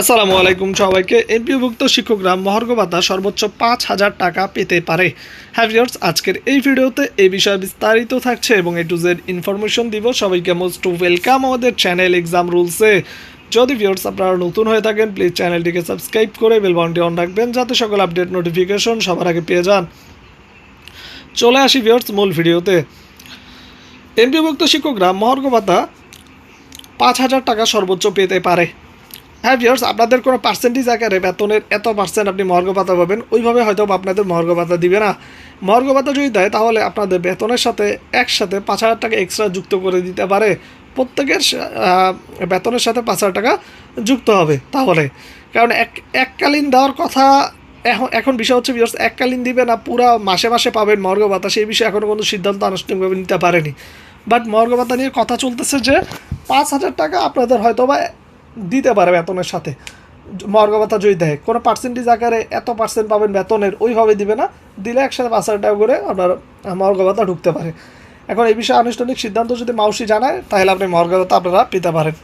আসসালামু আলাইকুম সবাইকে। এমপিভুক্ত শিক্ষকরা মহার্ঘ ভাতা সর্বোচ্চ পাঁচ হাজার টাকা পেতে পারে। হ্যাঁ ভিউয়ার্স, আজকের এই ভিডিওতে এই বিষয়ে বিস্তারিত থাকছে এবং এ টু জেড ইনফরমেশন দিব। সবাইকে মোস্ট ওয়েলকাম আমাদের চ্যানেল এক্সাম রুলসে। যদি ভিউয়ার্স আপনারা নতুন হয়ে থাকেন, প্লিজ চ্যানেলটিকে সাবস্ক্রাইব করে বেলবাউনটি অন রাখবেন যাতে সকল আপডেট নোটিফিকেশন সবার আগে পেয়ে যান। চলে আসি ভিউয়ার্স মূল ভিডিওতে। এমপিভুক্ত শিক্ষকরা মহার্ঘ ভাতা পাঁচ হাজার টাকা সর্বোচ্চ পেতে পারে। হ্যাঁ ভিউয়ার্স আপনাদের কোনো পার্সেন্টেজ আকারে বেতনের এত পার্সেন্ট আপনি মহার্ঘ ভাতা পাবেন, ওইভাবে হয়তো আপনাদের মহার্ঘ ভাতা দিবে না। মহার্ঘ ভাতা যদি দেয়, তাহলে আপনাদের বেতনের সাথে একসাথে পাঁচ হাজার টাকা এক্সট্রা যুক্ত করে দিতে পারে। প্রত্যেকের বেতনের সাথে পাঁচ হাজার টাকা যুক্ত হবে তাহলে। কারণ এক, এককালীন দেওয়ার কথা এখন এখন বিষয় হচ্ছে ভিউয়ার্স এককালীন দিবে না, পুরা মাসে মাসে পাবেন মহার্ঘ ভাতা, সেই বিষয়ে এখনও কোনো সিদ্ধান্ত আনুষ্ঠানিকভাবে নিতে পারেনি। বাট মহার্ঘ ভাতা নিয়ে কথা চলতেছে যে, পাঁচ হাজার টাকা আপনাদের হয়তো বা দিতে পারে বেতনের সাথে। মর্গ ব্যথা যদি দেয়, কোনো পার্সেন্টেজ আকারে এত পার্সেন্ট পাবেন বেতনের, ওইভাবে দিবে না। দিলে একসাথে পাঁচ হাজার টাকা করে আপনার মর্গ ব্যথা ঢুকতে পারে। এখন এই বিষয়ে আনুষ্ঠানিক সিদ্ধান্ত যদি মাউসি জানায়, তাহলে আপনি মর্গ ব্যথা আপনারা পেতে পারেন।